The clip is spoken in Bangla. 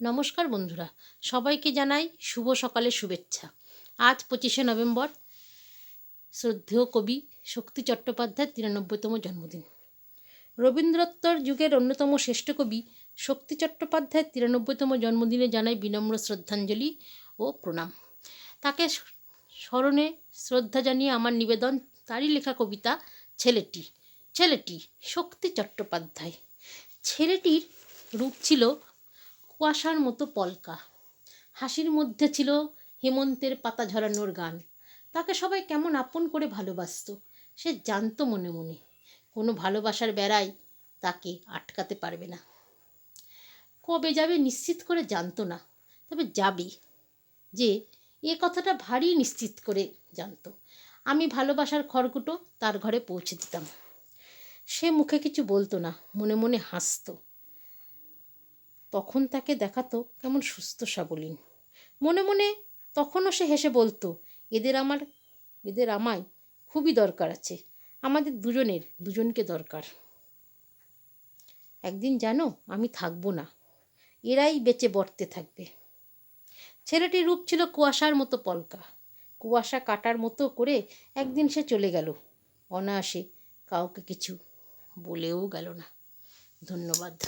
নমস্কার বন্ধুরা, সবাইকে জানাই শুভ সকালের শুভেচ্ছা। আজ পঁচিশে নভেম্বর, শ্রদ্ধেয় কবি শক্তি চট্টোপাধ্যায়ের তিরানব্বইতম জন্মদিন। রবীন্দ্রোত্তর যুগের অন্যতম শ্রেষ্ঠ কবি শক্তি চট্টোপাধ্যায়ের তিরানব্বইতম জন্মদিনে জানাই বিনম্র শ্রদ্ধাঞ্জলি ও প্রণাম। তাকে স্মরণে শ্রদ্ধা জানিয়ে আমার নিবেদন, তারই লেখা কবিতা, ছেলেটি ছেলেটি শক্তি চট্টোপাধ্যায়। ছেলেটির রূপ ছিল কুয়াশার মতো পলকা। হাসির মধ্যে ছিল হেমন্তের পাতা ঝরানোর গান। তাকে সবাই কেমন আপন করে ভালোবাসত, সে জানতো মনে মনে। কোনো ভালোবাসার বেড়াই তাকে আটকাতে পারবে না। কবে যাবে নিশ্চিত করে জানতো না, তবে যাবে। যে এ কথাটা ভারী নিশ্চিত করে জানতো। আমি ভালোবাসার খড়কুটো তার ঘরে পৌঁছে দিতাম। সে মুখে কিছু বলতো না, মনে মনে হাসতো। তখন তাকে দেখাতো কেমন সুস্থ সাবলীন। মনে মনে তখনও সে হেসে বলতো, এদের আমার, এদের আমায় খুবই দরকার আছে। আমাদের দুজনের, দুজনকে দরকার। একদিন জানো, আমি থাকব না। এরাই বেঁচে বর্তে থাকবে। ছেলেটির রূপ ছিল কুয়াশার মতো পলকা। কুয়াশা কাটার মতো করে একদিন সে চলে গেল। অনায়াসে কাউকে কিছু বলেও গেল না। ধন্যবাদ।